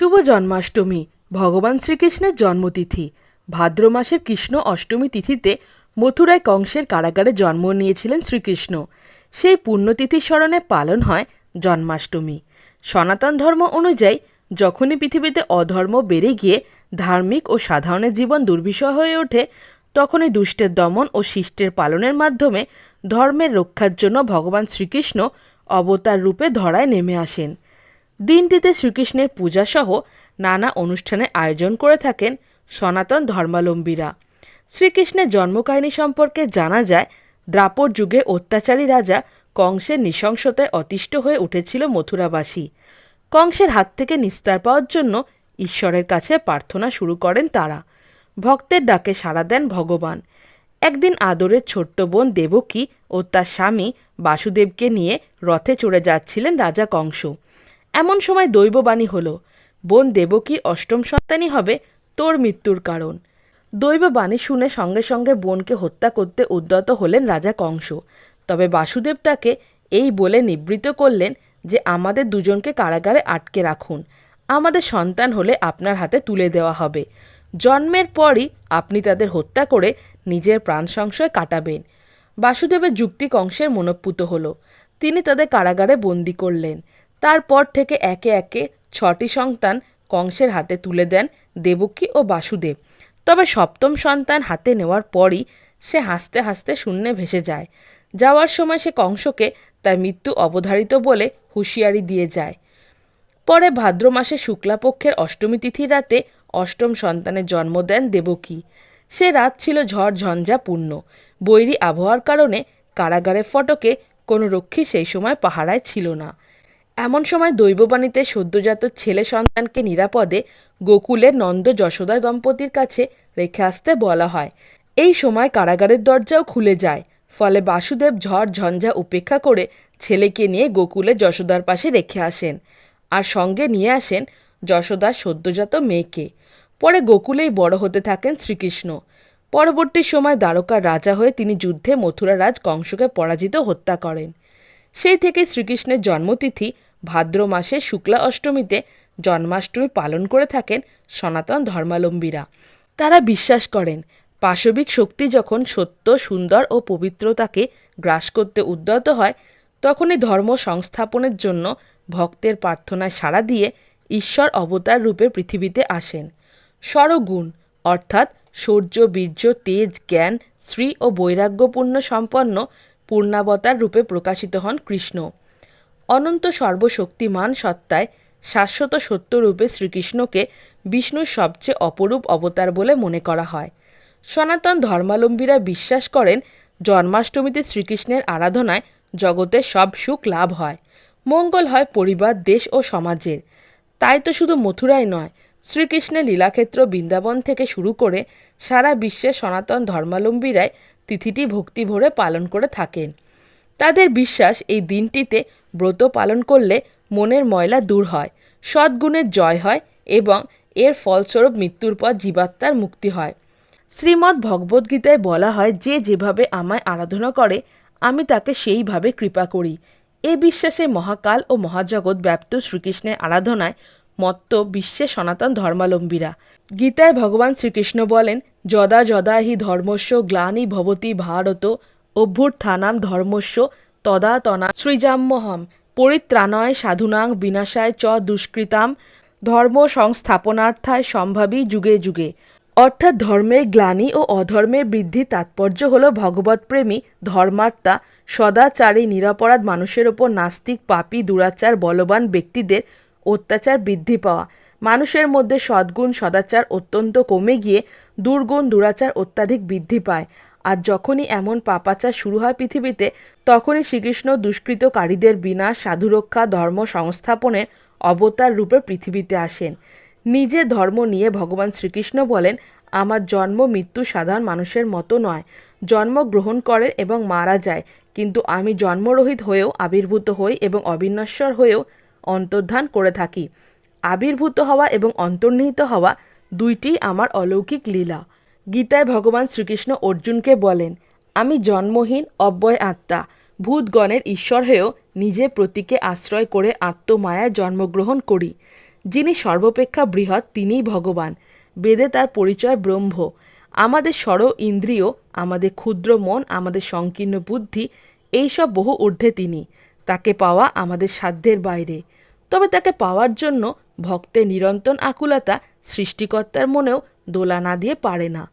শুভ জন্মাষ্টমী, ভগবান শ্রীকৃষ্ণের জন্মতিথি। ভাদ্র মাসের কৃষ্ণ অষ্টমী তিথিতে মথুরায় কংসের কারাগারে জন্ম নিয়েছিলেন শ্রীকৃষ্ণ। সেই পুণ্যতিথি স্মরণে পালন হয় জন্মাষ্টমী। সনাতন ধর্ম অনুযায়ী যখনই পৃথিবীতে অধর্ম বেড়ে গিয়ে ধার্মিক ও সাধারণের জীবন দুর্বিষহ হয়ে ওঠে, তখনই দুষ্টের দমন ও শিষ্টের পালনের মাধ্যমে ধর্মের রক্ষার জন্য ভগবান শ্রীকৃষ্ণ অবতার রূপে ধরায় নেমে আসেন। দিনটিতে শ্রীকৃষ্ণের পূজাসহ নানা অনুষ্ঠানের আয়োজন করে থাকেন সনাতন ধর্মাবলম্বীরা। শ্রীকৃষ্ণের জন্মকাহিনী সম্পর্কে জানা যায়, দ্রাপর যুগে অত্যাচারী রাজা কংসের নৃশংসতায় অতিষ্ঠ হয়ে উঠেছিল মথুরাবাসী। কংসের হাত থেকে নিস্তার পাওয়ার জন্য ঈশ্বরের কাছে প্রার্থনা শুরু করেন তারা। ভক্তের ডাকে সাড়া দেন ভগবান। একদিন আদরের ছোট্ট বোন দেবকী ও তার স্বামী বাসুদেবকে নিয়ে রথে চড়ে যাচ্ছিলেন রাজা কংস। এমন সময় দৈববাণী হলো, বোন দেবকীর অষ্টম সন্তানই হবে, তোর মৃত্যুর কারণ। দৈববাণী শুনে সঙ্গে সঙ্গে বোনকে হত্যা করতে উদ্যত হলেন রাজা কংস। তবে বাসুদেব তাকে এই বলে নিবৃত করলেন যে, আমাদের দুজনকে কারাগারে আটকে রাখুন। আমাদের সন্তান হলে আপনার হাতে তুলে দেওয়া হবে। জন্মের পরই আপনি তাদের হত্যা করে নিজের প্রাণ সংশয় কাটাবেন। বাসুদেবের যুক্তি কংসের মনোপুত হল। তিনি তাদের কারাগারে বন্দি করলেন। তারপর থেকে একে একে ছটি সন্তান কংসের হাতে তুলে দেন দেবকী ও বাসুদেব। তবে সপ্তম সন্তান হাতে নেওয়ার পরই সে হাসতে হাসতে শূন্যে ভেসে যায়। যাওয়ার সময় সে কংসকে তার মৃত্যু অবধারিত বলে হুঁশিয়ারি দিয়ে যায়। পরে ভাদ্র মাসে শুক্লাপক্ষের অষ্টমী তিথি রাতে অষ্টম সন্তানের জন্ম দেন দেবকী। সে রাত ছিল ঝড় ঝঞ্ঝাপূর্ণ। বৈরী আবহাওয়ার কারণে কারাগারের ফটকে কোনো রক্ষী সেই সময় পাহারায় ছিল না। এমন সময় দৈববাণীতে সদ্যজাত ছেলে সন্তানকে নিরাপদে গোকুলের নন্দ যশোদা দম্পতির কাছে রেখে আসতে বলা হয়। এই সময় কারাগারের দরজাও খুলে যায়। ফলে বাসুদেব ঝড় ঝঞ্ঝা উপেক্ষা করে ছেলেকে নিয়ে গোকুলে যশোদার পাশে রেখে আসেন আর সঙ্গে নিয়ে আসেন যশোদার সদ্যজাত মেয়েকে। পরে গোকুলেই বড় হতে থাকেন শ্রীকৃষ্ণ। পরবর্তী সময় দ্বারকার রাজা হয়ে তিনি যুদ্ধে মথুরা রাজ কংসকে পরাজিত হত্যা করেন। সেই থেকে শ্রীকৃষ্ণের জন্মতিথি ভাদ্র মাসে শুক্লা অষ্টমীতে জন্মাষ্টমী পালন করে থাকেন সনাতন ধর্মালম্বীরা। তারা বিশ্বাস করেন, পাশবিক শক্তি যখন সত্য, সুন্দর ও পবিত্রতাকে গ্রাস করতে উদ্যত হয়, তখনই ধর্ম সংস্থাপনের জন্য ভক্তের প্রার্থনায় সাড়া দিয়ে ঈশ্বর অবতার রূপে পৃথিবীতে আসেন। স্বরগুণ, অর্থাৎ শৌর্য বীর্য, তেজ, জ্ঞান, শ্রী ও বৈরাগ্যপূর্ণ সম্পন্ন পূর্ণাবতার রূপে প্রকাশিত হন কৃষ্ণ। অনন্ত সর্বশক্তিমান সত্তায় শাশ্বত সত্যরূপে শ্রীকৃষ্ণকে বিষ্ণুর সবচেয়ে অপরূপ অবতার বলে মনে করা হয়। সনাতন ধর্মালম্বীরা বিশ্বাস করেন, জন্মাষ্টমীতে শ্রীকৃষ্ণের আরাধনায় জগতের সব সুখ লাভ হয়। মঙ্গল হয় পরিবার, দেশ ও সমাজের। তাই তো শুধু মথুরাই নয়, শ্রীকৃষ্ণের লীলাক্ষেত্র বৃন্দাবন থেকে শুরু করে সারা বিশ্বে সনাতন ধর্মাবলম্বীরাই তিথিটি ভক্তি ভরে পালন করে থাকেন। তাদের বিশ্বাস এই দিনটিতে ব্রত পালন করলে মনের ময়লা দূর হয়, সদ্গুণের জয় হয় এবং এর ফলস্বরূপ মৃত্যুর পর জীবাত্মার মুক্তি হয়। শ্রীমদ্ ভগবদ্গীতায় বলা হয়, যে যেভাবে আমায় আরাধনা করে, আমি তাকে সেইভাবে কৃপা করি। এ বিশ্বাসে মহাকাল ও মহাজগৎ ব্যাপ্ত শ্রীকৃষ্ণের আরাধনায় মত্ত বিশ্বে সনাতন ধর্মালম্বীরা। গীতায় ভগবান শ্রীকৃষ্ণ বলেন, যদা যদা হি ধর্মস্য, গ্লানি ভবতি ভারত, অভ্যুত্থানাম ধর্মস্য তদা তনা সৃজাম্যহম। পরিত্রাণয় সাধুনাং বিনাশায় চ দুষ্কৃতাম। ধর্ম সংস্থাপনার্থায় সম্ভাবী যুগে যুগে। অর্থাৎ ধর্মের গ্লানি ও অধর্মের বৃদ্ধি তাৎপর্য হল ভগবৎপ্রেমী, ধর্মাত্মা, সদাচারী, নিরাপরাধ মানুষের ওপর নাস্তিক, পাপী, দুরাচার, বলবান ব্যক্তিদের অত্যাচার বৃদ্ধি পাওয়া। মানুষের মধ্যে সদ্গুণ, সদাচার অত্যন্ত কমে গিয়ে দুর্গুণ, দুরাচার অত্যাধিক বৃদ্ধি পায়। আর যখনই এমন পাপাচার শুরু হয় পৃথিবীতে, তখনই শ্রীকৃষ্ণ দুষ্কৃতকারীদের বিনাশ সাধুরক্ষা ধর্ম সংস্থাপনের অবতার রূপে পৃথিবীতে আসেন। নিজে ধর্ম নিয়ে ভগবান শ্রীকৃষ্ণ বলেন, আমার জন্ম, মৃত্যু সাধারণ মানুষের মতো নয়। জন্ম গ্রহণ করে এবং মারা যায়, কিন্তু আমি জন্মরহিত হয়েও আবির্ভূত হই এবং অবিনশ্বর হয়েও অন্তর্ধান করে থাকি। আবির্ভূত হওয়া এবং অন্তর্নিহিত হওয়া দুইটি আমার অলৌকিক লীলা। গীতায় ভগবান শ্রীকৃষ্ণ অর্জুনকে বলেন, আমি জন্মহীন অব্যয় আত্মা। ভূতগণের ঈশ্বর হয়েও নিজে প্রতীকে আশ্রয় করে আত্মমায়ায় জন্মগ্রহণ করি। যিনি সর্বাপেক্ষা বৃহৎ, তিনিই ভগবান। বেদে তার পরিচয় ব্রহ্ম। আমাদের স্বর ইন্দ্রিয়, আমাদের ক্ষুদ্র মন, আমাদের সংকীর্ণ বুদ্ধি এইসব বহু ঊর্ধ্বে তিনি। তাকে পাওয়া আমাদের সাধ্যের বাইরে। তবে তাকে পাওয়ার জন্য ভক্তের নিরন্তর আকুলতা সৃষ্টিকর্তার মনেও দোলা না দিয়ে পারে না।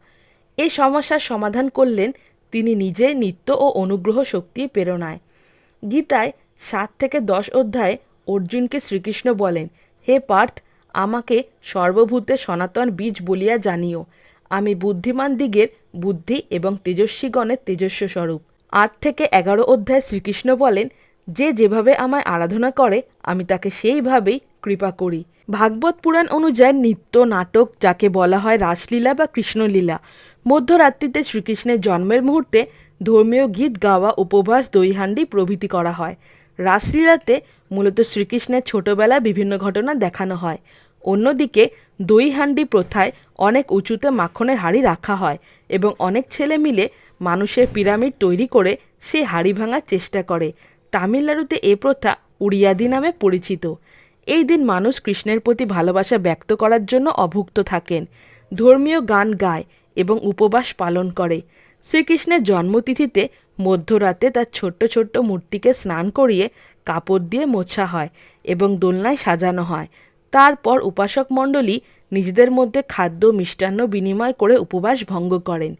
এই সমস্যার সমাধান করলেন তিনি নিজে নিত্য ও অনুগ্রহ শক্তি প্রেরণায়। গীতায় সাত থেকে দশ অধ্যায়ে অর্জুনকে শ্রীকৃষ্ণ বলেন, হে পার্থ, আমাকে সর্বভূতে সনাতন বীজ বলিয়া জানিও। আমি বুদ্ধিমান দিগের বুদ্ধি এবং তেজস্বীগণের তেজস্ব স্বরূপ। আট থেকে এগারো অধ্যায় শ্রীকৃষ্ণ বলেন, যে যেভাবে আমায় আরাধনা করে, আমি তাকে সেইভাবেই কৃপা করি। ভাগবত পুরাণ অনুযায়ী নিত্য নাটক যাকে বলা হয় রাসলীলা বা কৃষ্ণলীলা মধ্যরাত্রিতে শ্রীকৃষ্ণের জন্মের মুহূর্তে ধর্মীয় গীত গাওয়া উপবাস দইহান্ডি প্রভৃতি করা হয়। রাসলীলাতে মূলত শ্রীকৃষ্ণের ছোটবেলা বিভিন্ন ঘটনা দেখানো হয়। অন্যদিকে দইহান্ডি প্রথায় অনেক উঁচুতে মাখনের হাড়ি রাখা হয় এবং অনেক ছেলে মিলে মানুষের পিরামিড তৈরি করে সেই হাড়ি ভাঙার চেষ্টা করে। তামিলনাড়ুতে এ প্রথা উড়িয়াদি নামে পরিচিত। এই দিন মানুষ কৃষ্ণের প্রতি ভালোবাসা ব্যক্ত করার জন্য অভুক্ত থাকেন। ধর্মীয় গান গায়। এবং উপবাস পালন করে। শ্রীকৃষ্ণের জন্মতিথিতে মধ্যরাতে তার ছোট্ট ছোট্ট মূর্তিকে স্নান করিয়ে কাপড় দিয়ে মোছা হয় এবং দোলনায় সাজানো হয়। তারপর উপাসক মণ্ডলী নিজেদের মধ্যে খাদ্য মিষ্টান্ন বিনিময় করে উপবাস ভঙ্গ করেন।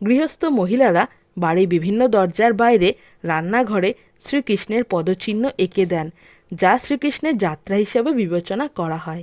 গৃহস্থ মহিলারা বাড়ির বিভিন্ন দরজার বাইরে রান্নাঘরে শ্রীকৃষ্ণের পদচিহ্ন এঁকে দেন, যা শ্রীকৃষ্ণের যাত্রা হিসেবে বিবেচনা করা হয়।